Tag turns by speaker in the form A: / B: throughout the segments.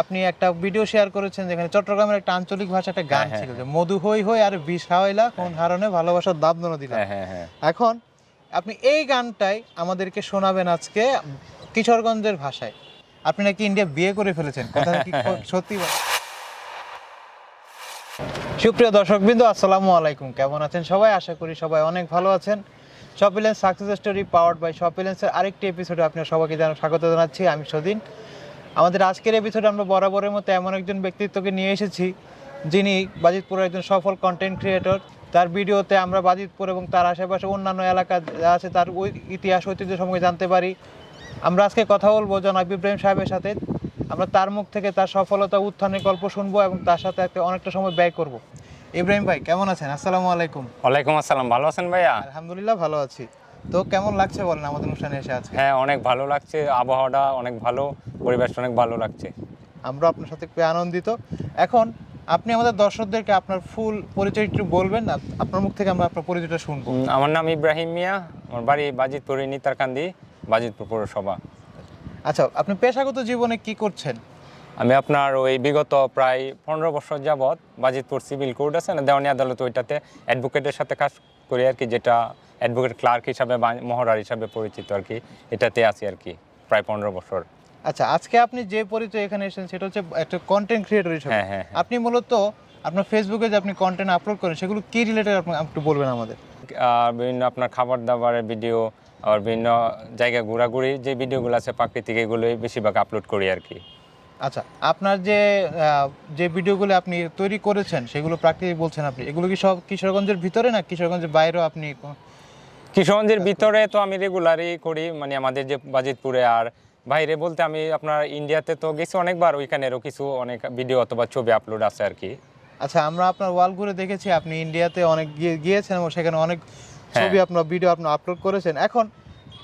A: আপনি একটা video share করেছেন যেখানে চট্টগ্রামের একটা আঞ্চলিক ভাষা একটা গান
B: হ্যাঁ,
A: ছিল যে মধু হই হই আর বিষ হাওয়াইলা কোন হারণে ভালোবাসার দাব দনো দিলা।
B: হ্যাঁ হ্যাঁ হ্যাঁ।
A: এখন আপনি এই গানটাই আমাদেরকে শোনাবেন আজকে কিশোরগঞ্জের ভাষায়। আপনি নাকি ইন্ডিয়া বিয়ে করে ফেলেছেন? কথা কি সত্যি সুপ্রিয় দর্শকবৃন্দ আসসালামু আলাইকুম। কেমন আছেন সবাই? আশা করি সবাই অনেক ভালো আছেন। Shopilens success story powered by শপিলেন্সের আরেকটি এপিসোডে আপনার সবাইকে জানা স্বাগত জানাচ্ছি। আমি সদিন আমাদের আজকের এপিসোডে আমরা বরাবরের মতো এমন একজন ব্যক্তিত্বকে নিয়ে এসেছি যিনি বাজিতপুরের একজন সফল কন্টেন্ট ক্রিয়েটর তার ভিডিওতে আমরা বাজিতপুর এবং তার আশেপাশে অন্যান্য এলাকা যা আছে তার ওই ইতিহাস ঐতিহ্য সম্পর্কে জানতে পারি। আমরা আজকে কথা বলব জনাব ইব্রাহিম সাহেবের সাথে। আমরা তার মুখ থেকে তার সফলতা উত্থানের গল্প শুনব এবং তার সাথে একটা অনেকটা সময় ব্যয় করব। ইব্রাহিম ভাই কেমন আছেন? আসসালামু আলাইকুম।
B: ওয়ালাইকুম আসসালাম। ভালো আছেন ভাইয়া?
A: আলহামদুলিল্লাহ ভালো আছি। তো কেমন লাগছে বলেন আমাদের অনুষ্ঠানে এসে আজকে?
B: হ্যাঁ অনেক ভালো লাগছে আবহাওয়াটা অনেক ভালো পরিবেশটা অনেক ভালো লাগছে।
A: আমরা আপনার সাথে খুবই আনন্দিত। এখন আপনি আমাদের দর্শকদেরকে আপনার ফুল পরিচয় একটু বলবেন আপ- আপনার মুখ থেকে আমরা আপনার পরিচয়টা শুনব।
B: আমার নাম ইব্রাহিম মিয়া আমার বাড়ি বাজিতপুর নিতারকান্দি বাজিতপুর পৌরসভা।
A: আচ্ছা আপনি পেশাগত জীবনে কি করছেন?
B: আমি আপনার ওই বিগত প্রায় পনেরো বছর যাবৎ বাজিতপুর সিভিল কোর্ট আছে না দেওয়ানি আদালত ওইটাতে অ্যাডভোকেটের সাথে কাজ করি আর কি যেটা অ্যাডভোকেট ক্লার্ক হিসাবে বা মহড়ার হিসাবে পরিচিত আর কি এটাতে আছি আর কি প্রায় পনেরো বছর।
A: আচ্ছা আজকে আপনি যে পরিচয় এখানে এসেছেন সেটা হচ্ছে একটা কন্টেন্ট ক্রিয়েটর হিসেবে।
B: হ্যাঁ, হ্যাঁ, হ্যাঁ।
A: আপনি মূলত আপনার ফেসবুকে যে আপনি কন্টেন্ট আপলোড করেন সেগুলো কি রিলেটেড আপনি একটু বলবেন আমাদের?
B: আর বিভিন্ন আপনার খাবার দাবারের ভিডিও আর বিভিন্ন জায়গায় ঘোরাঘুরি যে ভিডিওগুলো আছে প্রাকৃতিক এগুলোই বেশিরভাগ আপলোড করি আর কি।
A: আচ্ছা আপনার যে যে ভিডিওগুলো আপনি তৈরি করেছেন সেগুলো প্রাকৃতিক বলছেন আপনি এগুলো কি সব কিশোরগঞ্জের ভিতরে না কিশোরগঞ্জের বাইরেও আপনি
B: কিশোরগঞ্জের ভিতরে তো আমি রেগুলারই করি মানে আমাদের যে বাজিতপুরে আর বাইরে বলতে আমি আপনার ইন্ডিয়াতে তো গেছি অনেকবার ওইখানেরও কিছু অনেক ভিডিও অথবা ছবি আপলোড আছে আর কি
A: আচ্ছা আমরা আপনার ওয়াল ঘুরে দেখেছি আপনি ইন্ডিয়াতে অনেক গিয়ে- গিয়েছেন এবং সেখানে অনেক
B: হ্যাঁ।
A: ছবি আপনার ভিডিও আপনি আপলোড করেছেন এখন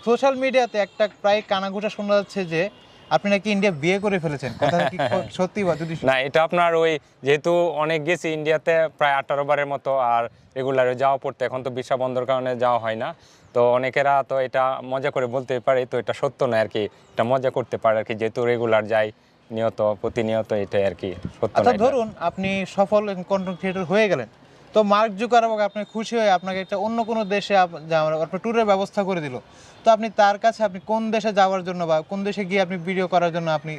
A: সোশ্যাল মিডিয়াতে একটা প্রায় কানাঘুষা শোনা যাচ্ছে যে আপনি নাকি ইন্ডিয়া বিয়ে করে ফেলেছেন? কথা কি সত্যি বা যদি
B: না এটা আপনার ওই যেহেতু অনেক গেছি ইন্ডিয়াতে প্রায় আঠারো বারের মতো আর রেগুলারে যাওয়া পড়তে এখন তো ভিসা বন্ধর কারণে যাওয়া হয় না। তো অনেকেরা তো এটা মজা করে বলতে পারে তো এটা সত্য না আর কি এটা মজা করতে পারে আর কি যেহেতু রেগুলার যাই নিয়ত প্রতিনিয়ত এটাই আর কি সত্য
A: আচ্ছা। ধরুন আপনি সফল কন্টেন্ট ক্রিয়েটর হয়ে গেলেন। তো মার্ক জুকারবার্গ আপনি খুশি হয়ে আপনাকে একটা অন্য কোনো দেশে আপনার ট্যুরের ব্যবস্থা করে দিল। তো আপনি তার কাছে আপনি কোন দেশে যাওয়ার জন্য বা কোন দেশে গিয়ে আপনি ভিডিও করার জন্য আপনি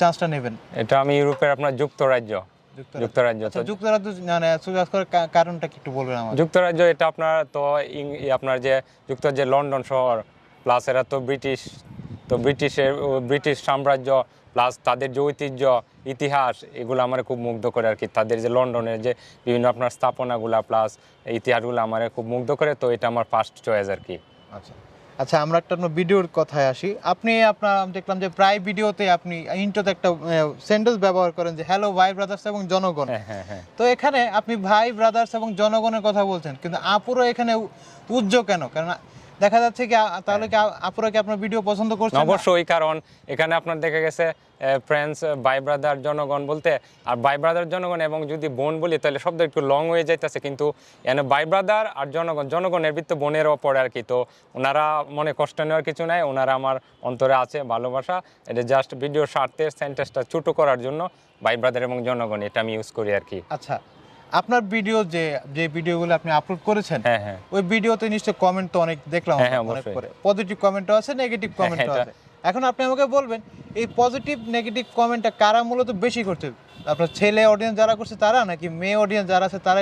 A: চান্সটা নেবেন?
B: এটা আমি ইউরোপের আপনার যুক্তরাজ্য।
A: যুক্তরাজ্য।
B: যুক্তরাজ্য
A: আচ্ছা মানে করার কারণটা কি একটু বলবেন আমার
B: যুক্তরাজ্য এটা আপনার তো আপনার যে যুক্তরাজ্যের লন্ডন শহর প্লাস এরা তো ব্রিটিশ তো ব্রিটিশের ব্রিটিশ সাম্রাজ্য প্লাস তাদের যে ঐতিহ্য ইতিহাস এগুলো আমার খুব মুগ্ধ করে আর কি। তাদের যে লন্ডনের যে বিভিন্ন আপনার স্থাপনাগুলা প্লাস ইতিহাসগুলো আমার খুব মুগ্ধ করে তো এটা আমার ফার্স্ট চয়েস আর কি।
A: আচ্ছা। আচ্ছা আমরা একটা ভিডিওর কথায় আসি। আপনি আপনার আমি দেখলাম যে প্রায় ভিডিওতে আপনি ইন্টোতে একটা সেন্টেন্স ব্যবহার করেন যে হ্যালো ভাই ব্রাদার্স এবং জনগণ।
B: হ্যাঁ হ্যাঁ হ্যাঁ।
A: তো এখানে আপনি ভাই ব্রাদার্স এবং জনগণের কথা বলছেন কিন্তু আপুরও এখানে উ- উজ্জ কেন? কারণ দেখা যাচ্ছে কি তাহলে কি আপুরা কি আপনার ভিডিও পছন্দ করছেন?
B: অবশ্যই কারণ এখানে আপনার দেখা গেছে ফ্রেন্ডস বাই ব্রাদার জনগণ বলতে আর বাই ব্রাদার জনগণ এবং যদি বোন বলি তাহলে শব্দ একটু লং হয়ে যাইতেছে কিন্তু এখানে বাই ব্রাদার আর জনগণ জনগণের ভিত্তি বোনেরও পড়ে আর কি। তো ওনারা মনে কষ্ট নেওয়ার কিছু নাই ওনারা আমার অন্তরে আছে ভালোবাসা। এটা জাস্ট ভিডিও স্বার্থে সেন্টেন্সটা ছোটো করার জন্য বাই ব্রাদার এবং জনগণ এটা আমি ইউজ করি আর কি।
A: আচ্ছা আপনার ভিডিও যে যে ভিডিওগুলো আপনি আপলোড করেছেন
B: হ্যাঁ হ্যাঁ।
A: ওই ভিডিওতে নিশ্চয় কমেন্ট তো অনেক দেখলাম
B: হ্যাঁ, হ্যাঁ,
A: অনেক করে। পজিটিভ কমেন্টও আছে নেগেটিভ কমেন্টও আছে। এখন আপনি আমাকে বলবেন এই পজিটিভ নেগেটিভ কমেন্টটা কারা মূলত বেশি করছে? আপনার ছেলে অডিয়েন্স যারা করছে তারা নাকি মেয়ে অডিয়েন্স যারা আছে তারা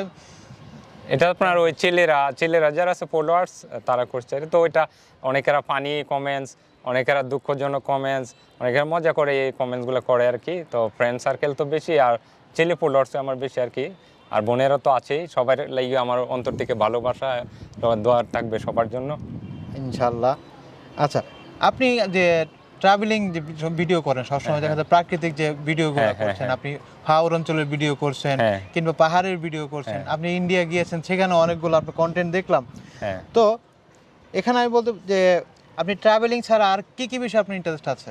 B: এটা আপনার ওই ছেলেরা ছেলেরা যারা আছে ফলোয়ার্স তারা করছে। তো ওইটা অনেকেরা ফানি কমেন্টস অনেকেরা দুঃখজনক কমেন্টস অনেকেরা মজা করে এই কমেন্টসগুলো করে আর কি। তো ফ্রেন্ড সার্কেল তো বেশি আর ছেলে ফলোয়ার্স আমার বেশি আর কি। আর বোনেরা তো আছেই সবার লাগিয়ে আমার অন্তর থেকে ভালোবাসা সবার দোয়া থাকবে সবার জন্য।
A: ইনশাল্লাহ। আচ্ছা আপনি যে ট্রাভেলিং যে ভিডিও করেন সবসময় দেখা যায় প্রাকৃতিক যে ভিডিওগুলো
B: হ্যাঁ, হ্যাঁ,
A: করছেন আপনি হাওর অঞ্চলের ভিডিও করছেন
B: হ্যাঁ।
A: কিংবা পাহাড়ের ভিডিও করছেন আপনি ইন্ডিয়া গিয়েছেন সেখানে অনেকগুলো আপনি কন্টেন্ট দেখলাম।
B: হ্যাঁ।
A: তো এখানে আমি বলতে যে আপনি ট্রাভেলিং ছাড়া আর কি কি বিষয়ে আপনার ইন্টারেস্ট আছে?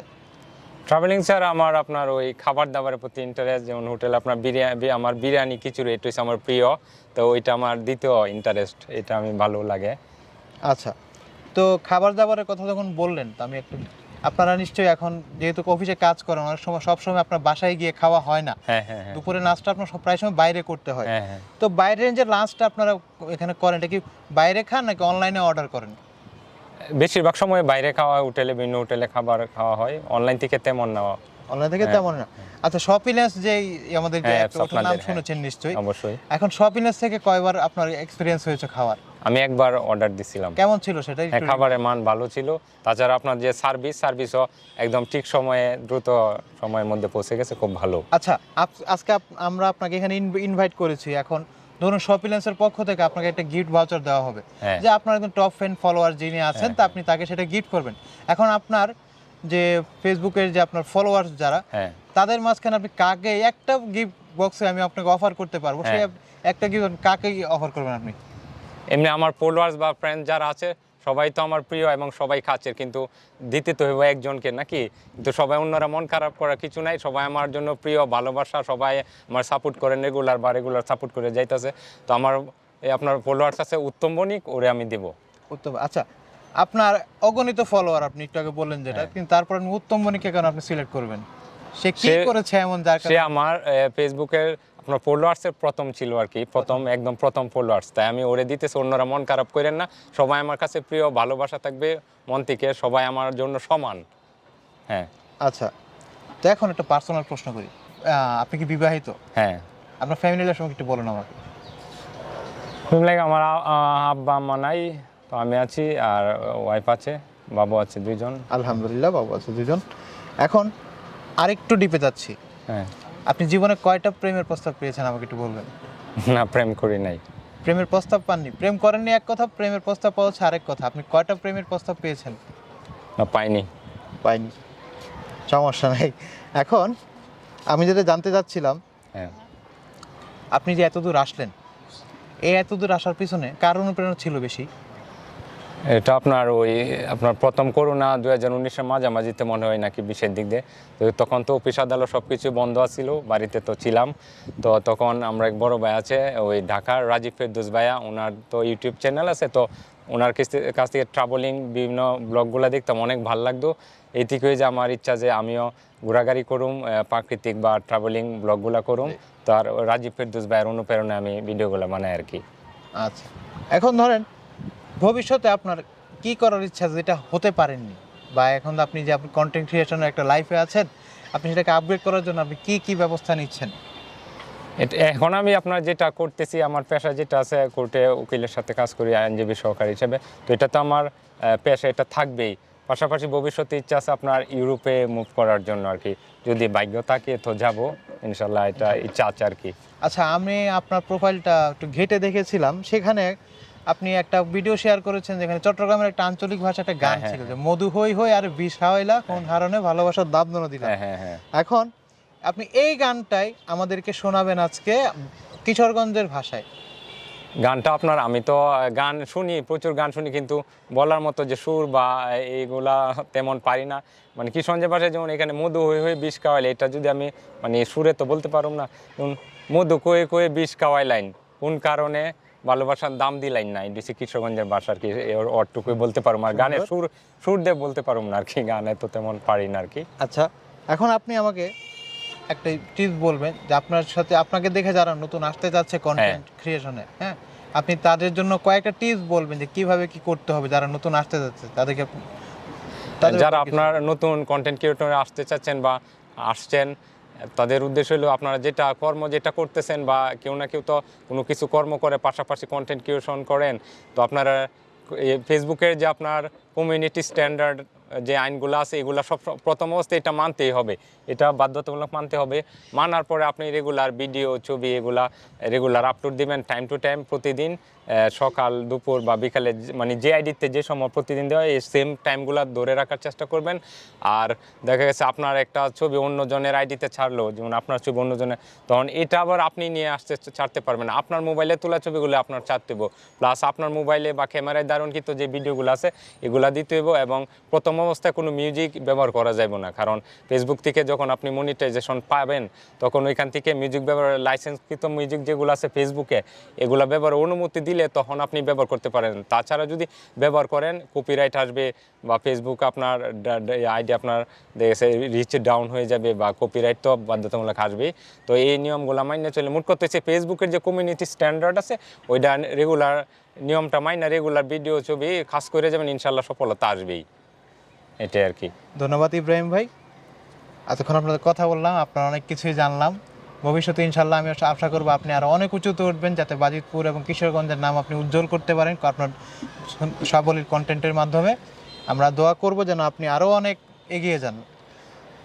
B: ট্রাভেলিং স্যার আমার আপনার ওই খাবার দাবারের প্রতি ইন্টারেস্ট যেমন হোটেল আপনার বিরিয়ানি আমার বিরিয়ানি খিচুড়ি এটা হচ্ছে আমার প্রিয়। তো ওইটা আমার দ্বিতীয় ইন্টারেস্ট এটা আমি ভালো লাগে।
A: আচ্ছা তো খাবার দাবারের কথা যখন বললেন তো আমি একটু আপনারা নিশ্চয়ই এখন যেহেতু অফিসে কাজ করেন অনেক সময় সবসময় আপনার বাসায় গিয়ে খাওয়া হয় না।
B: হ্যাঁ হ্যাঁ হ্যাঁ।
A: দুপুরে নাস্তা আপনার সব প্রায় সময় বাইরে করতে হ্যাঁ। তো বাইরের যে লাঞ্চটা আপনারা এখানে করেন এটা কি বাইরে খান নাকি অনলাইনে অর্ডার করেন?
B: বেশিরভাগ সময় বাইরে খাওয়া হয় হোটেলে বিভিন্ন হোটেলে খাবার খাওয়া হয়। অনলাইন থেকে তেমন না।
A: অনলাইন থেকে
B: হ্যাঁ।
A: তেমন না। আচ্ছা শপিলেন্স যে আমাদের যে
B: হ্যাঁ,
A: একটা নাম
B: হ্যাঁ।
A: শুনেছেন নিশ্চয়ই।
B: অবশ্যই।
A: এখন শপিলেন্স থেকে কয়বার আপনার এক্সপিরিয়েন্স হয়েছে খাওয়ার?
B: আমি একবার অর্ডার দিছিলাম।
A: কেমন ছিল সেটা
B: খাবারের মান ভালো ছিল। তাছাড়া আপনার যে সার্ভিস সার্ভিসও একদম ঠিক সময়ে দ্রুত সময়ের মধ্যে পৌঁছে গেছে খুব ভালো।
A: আচ্ছা আজকে আমরা আপনাকে এখানে ইনভাইট করেছি। এখন ধরুন শপিলেন্সের পক্ষ থেকে আপনাকে একটা গিফট ভাউচার দেওয়া হবে।
B: হ্যাঁ।
A: যে আপনার একজন টপ ফ্যান ফলোয়ার যিনি আছেন তা আপনি তাকে সেটা গিফট করবেন। এখন আপনার যে ফেসবুকের যে আপনার ফলোয়ার্স যারা
B: হ্যাঁ।
A: তাদের মাঝখানে আপনি কাকে একটা গিফট বক্সে আমি আপনাকে অফার করতে পারব সেই
B: হ্যাঁ।
A: একটা গিফট কাকে অফার করবেন আপনি?
B: এমনি আমার ফলোয়ার্স বা ফ্রেন্ড যারা আছে সবাই তো আমার প্রিয় এবং সবাই কাছের কিন্তু দিতে তো হইব একজনকে নাকি? কিন্তু সবাই অন্যরা মন খারাপ করার কিছু নাই সবাই আমার জন্য প্রিয় ভালোবাসা সবাই আমার সাপোর্ট করেন রেগুলার বা রেগুলার সাপোর্ট করে যাইতেছে। তো আমার আপনার ফলোয়ার্স আছে উত্তম বণিক ওরে আমি দেব।
A: উত্তম আচ্ছা আপনার অগণিত ফলোয়ার আপনি একটু আগে বললেন যেটা কিন্তু তারপর উত্তম মনিকে কেন আপনি সিলেক্ট করবেন? সে কি করেছে এমন যার
B: সে আমার ফেসবুকের আপনার ফলোয়ার্সের প্রথম ছিল আর কি প্রথম একদম প্রথম ফলোয়ার্স তাই আমি ওরে দিতেছি অন্যরা মন খারাপ করেন না। সবাই আমার কাছে প্রিয় ভালোবাসা থাকবে মন থেকে সবাই আমার জন্য সমান। হ্যাঁ।
A: আচ্ছা তো এখন একটা পার্সোনাল প্রশ্ন করি। আপনি কি বিবাহিত?
B: হ্যাঁ।
A: আপনার ফ্যামিলির সঙ্গে একটু বলুন আমাকে।
B: লাইক আমার আ- আ- আব্বা আম্মা নাই তো আমি আছি আর ওয়াইফ আছে বাবু আছে দুইজন।
A: আলহামদুলিল্লাহ বাবু আছে দুজন এখন আরেকটু ডিপে যাচ্ছি।
B: হ্যাঁ।
A: আপনি জীবনে কয়টা প্রেমের প্রস্তাব পেয়েছেন আমাকে একটু বলবেন?
B: না প্রেম করি নাই।
A: প্রেমের প্রস্তাব পাননি। প্রেম করেননি এক কথা প্রেমের প্রস্তাব পাওয়া হচ্ছে আরেক কথা। আপনি কয়টা প্রেমের প্রস্তাব পেয়েছেন?
B: না পাইনি।
A: পাইনি। সমস্যা নাই। এখন আমি যেটা জানতে চাচ্ছিলাম
B: হ্যাঁ।
A: আপনি যে এতদূর আসলেন এই এতদূর আসার পিছনে কার অনুপ্রেরণা ছিল বেশি?
B: এটা আপনার ওই আপনার প্রথম করোনা দু হাজার উনিশের মাঝামাঝিতে মনে হয় নাকি বিশের দিক দিয়ে। তো তখন তো অফিস আদালত সব কিছু বন্ধ আছিল বাড়িতে তো ছিলাম। তো তখন আমরা এক বড় ভাই আছে ওই ঢাকার রাজীব ফেরদুস ভাইয়া ওনার তো ইউটিউব চ্যানেল আছে তো ওনার কাছ থেকে- কাছ থেকে ট্রাভেলিং বিভিন্ন ব্লগগুলো দেখতাম অনেক ভালো লাগতো। এই থেকে যে আমার ইচ্ছা যে আমিও ঘোরাঘুরি করুম প্রাকৃতিক বা ট্রাভেলিং ব্লগগুলো করুম তো আর রাজীব ফেরদুস ভাইয়ের অনুপ্রেরণায় আমি ভিডিওগুলো বানাই আর কি।
A: আচ্ছা। এখন ধরেন ভবিষ্যতে আপনার কি করার ইচ্ছা যেটা হতে পারেননি? বা এখন আপনি যে আপনি কন্টেন্ট ক্রিয়েশনের একটা লাইফে আছেন আপনি সেটাকে আপগ্রেড করার জন্য আপনি কি কি ব্যবস্থা নিচ্ছেন?
B: এখন আমি আপনার যেটা করতেছি আমার পেশা যেটা আছে কোর্টে উকিলের সাথে কাজ করি আইনজীবী সহকারী হিসেবে। তো এটা তো আমার পেশা এটা থাকবেই। পাশাপাশি ভবিষ্যতে ইচ্ছা আছে আপনার ইউরোপে মুভ করার জন্য আর কি। যদি ভাগ্য থাকে তো যাব। ইনশাল্লাহ এটা ইচ্ছা আছে আর কি।
A: আচ্ছা আমি আপনার প্রোফাইলটা একটু ঘেটে দেখেছিলাম। সেখানে আপনি একটা ভিডিও শেয়ার করেছেন যেখানে চট্টগ্রামের একটা আঞ্চলিক ভাষা একটা গান
B: হ্যাঁ,
A: ছিল যে মধু হই হই আর বিষ হাওয়াইলা কোন হারণে ভালোবাসার দাব দনো দিলাম
B: হ্যাঁ হ্যাঁ হ্যাঁ।
A: এখন আপনি এই গানটাই আমাদেরকে শোনাবেন আজকে কিশোরগঞ্জের ভাষায়।
B: গানটা আপনার আমি তো গান শুনি প্রচুর গান শুনি কিন্তু বলার মতো যে সুর বা এইগুলা তেমন পারি না। মানে কিশোরগঞ্জের ভাষায় যেমন এখানে মধু হয়ে হয়ে বিষ খাওয়াইলে এটা যদি আমি মানে সুরে তো বলতে পারুম না। মধু কয়ে কয়ে বিষ খাওয়াই লাইন কোন কারণে ভালোবাসার দাম দিলাইন না এটি হচ্ছে কিশোরগঞ্জের ভাষা আর কি এর অটটুকুই বলতে পারুম আর গানের সুর সুর দিয়ে বলতে পারুম না আর কি গানে তো তেমন পারি না আর কি।
A: আচ্ছা এখন আপনি আমাকে একটা টিপস বলবেন যে আপনার সাথে আপনাকে দেখে যারা নতুন আসতে যাচ্ছে কন্টেন্ট ক্রিয়েশনে হ্যাঁ? আপনি তাদের জন্য কয়েকটা টিপস বলবেন যে কীভাবে কি করতে হবে যারা নতুন আসতে যাচ্ছে তাদেরকে
B: যারা আপনার নতুন কন্টেন্ট ক্রিয়েটরে আসতে চাচ্ছেন বা আসছেন তাদের উদ্দেশ্য হলো আপনারা যেটা কর্ম যেটা করতেছেন বা কেউ না কেউ তো কোনো কিছু কর্ম করে, পাশাপাশি কন্টেন্ট ক্রিয়েশন করেন। তো আপনারা ফেসবুকের যে আপনার কমিউনিটি স্ট্যান্ডার্ড যে আইনগুলো আছে, এগুলো সব প্রথম অবস্থায় এটা মানতেই হবে। এটা বাধ্যতামূলক মানতে হবে। মানার পরে আপনি রেগুলার ভিডিও ছবি এগুলা রেগুলার আপলোড দিবেন টাইম টু টাইম প্রতিদিন সকাল, দুপুর বা বিকালে মানে যে আইডিতে যে সময় প্রতিদিন দেওয়া হয়, এই সেম টাইমগুলো ধরে রাখার চেষ্টা করবেন। আর দেখা গেছে আপনার একটা ছবি অন্যজনের আইডিতে ছাড়লো, যেমন আপনার ছবি অন্যজনের, তখন এটা আবার আপনি নিয়ে আসতে ছাড়তে পারবেন আপনার মোবাইলে তোলা ছবিগুলো আপনার ছাড়তে প্লাস আপনার মোবাইলে বা ক্যামেরায় দারুণ কিন্তু যে ভিডিওগুলো আছে, এগুলা দিতে এবং প্রথম প্রথম অবস্থায় কোনো মিউজিক ব্যবহার করা যাবে না। কারণ ফেসবুক থেকে যখন আপনি মনিটাইজেশন পাবেন, তখন ওইখান থেকে মিউজিক ব্যবহার লাইসেন্সকৃত মিউজিক যেগুলো আছে ফেসবুকে এগুলো ব্যবহার অনুমতি দিলে তখন আপনি ব্যবহার করতে পারেন। তাছাড়া যদি ব্যবহার করেন কপিরাইট আসবে বা ফেসবুক আপনার আইডি আপনার দেখেছে রিচ ডাউন হয়ে যাবে বা কপিরাইট তো বাধ্যতামূলক আসবে তো এই নিয়মগুলো মাইনে চলে। মোট করতে হচ্ছে ফেসবুকের যে কমিউনিটি স্ট্যান্ডার্ড আছে ওইটা রেগুলার নিয়মটা মাইনা রেগুলার ভিডিও ছবি, খাস করে যাবেন ইনশাল্লাহ সফলতা আসবেই। এটাই আর কি।
A: ধন্যবাদ ইব্রাহিম ভাই। এতক্ষণ আপনাদের কথা বললাম, আপনারা অনেক কিছুই জানলাম। ভবিষ্যতে ইনশাল্লাহ আমি আশা- করব আপনি আরও অনেক উঁচুতে উঠবেন, যাতে বাজিতপুর এবং কিশোরগঞ্জের নাম আপনি উজ্জ্বল করতে পারেন আপনার সাবলীল কন্টেন্টের মাধ্যমে। আমরা দোয়া করব যেন আপনি আরও অনেক এগিয়ে যান।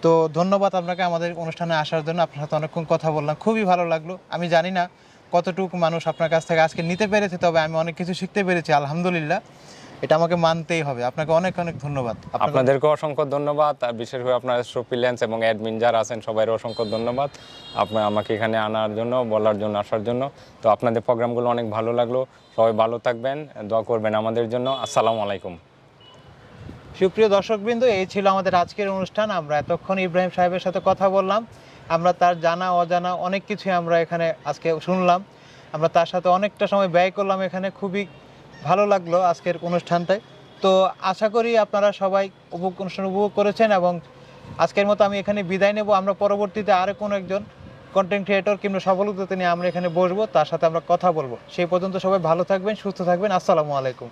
A: তো ধন্যবাদ আপনাকে আমাদের অনুষ্ঠানে আসার জন্য। আপনার সাথে অনেকক্ষণ কথা বললাম, খুবই ভালো লাগল। আমি জানি না কতটুকু মানুষ আপনার কাছ থেকে আজকে নিতে পেরেছে, তবে আমি অনেক কিছু শিখতে পেরেছি, আলহামদুলিল্লাহ। এটা আমাকে মানতেই হবে। আপনাকে অনেক অনেক ধন্যবাদ।
B: আপনাদেরকে অসংখ্য ধন্যবাদ। আর বিশেষ করে আপনার সফিলেন্স এবং অ্যাডমিন যারা আছেন সবাই অসংখ্য ধন্যবাদ। আপনার আমাকে এখানে আনার জন্য বলার জন্য আসার জন্য। তো আপনাদের প্রোগ্রামগুলো অনেক ভালো লাগল। সবাই ভালো থাকবেন দোয়া করবেন আমাদের জন্য। আসসালামু আলাইকুম।
A: সুপ্রিয় দর্শকবৃন্দ এই ছিল আমাদের আজকের অনুষ্ঠান। আমরা এতক্ষণ ইব্রাহিম সাহেবের সাথে কথা বললাম। আমরা তার জানা অজানা অনেক কিছুই আমরা এখানে আজকে শুনলাম। আমরা তার সাথে অনেকটা সময় ব্যয় করলাম এখানে। খুবই ভালো লাগল আজকের অনুষ্ঠানটায় তো আশা করি আপনারা সবাই উপভোগ, অনুষ্ঠান উপভোগ করেছেন এবং আজকের মতো আমি এখানে বিদায় নেব। আমরা পরবর্তীতে আরও কোনো একজন কন্টেন্ট ক্রিয়েটর কিংবা সফল উদ্যোক্তা নিয়ে আমরা এখানে বসবো, তার সাথে আমরা কথা বলব। সেই পর্যন্ত সবাই ভালো থাকবেন, সুস্থ থাকবেন। আসসালামু আলাইকুম।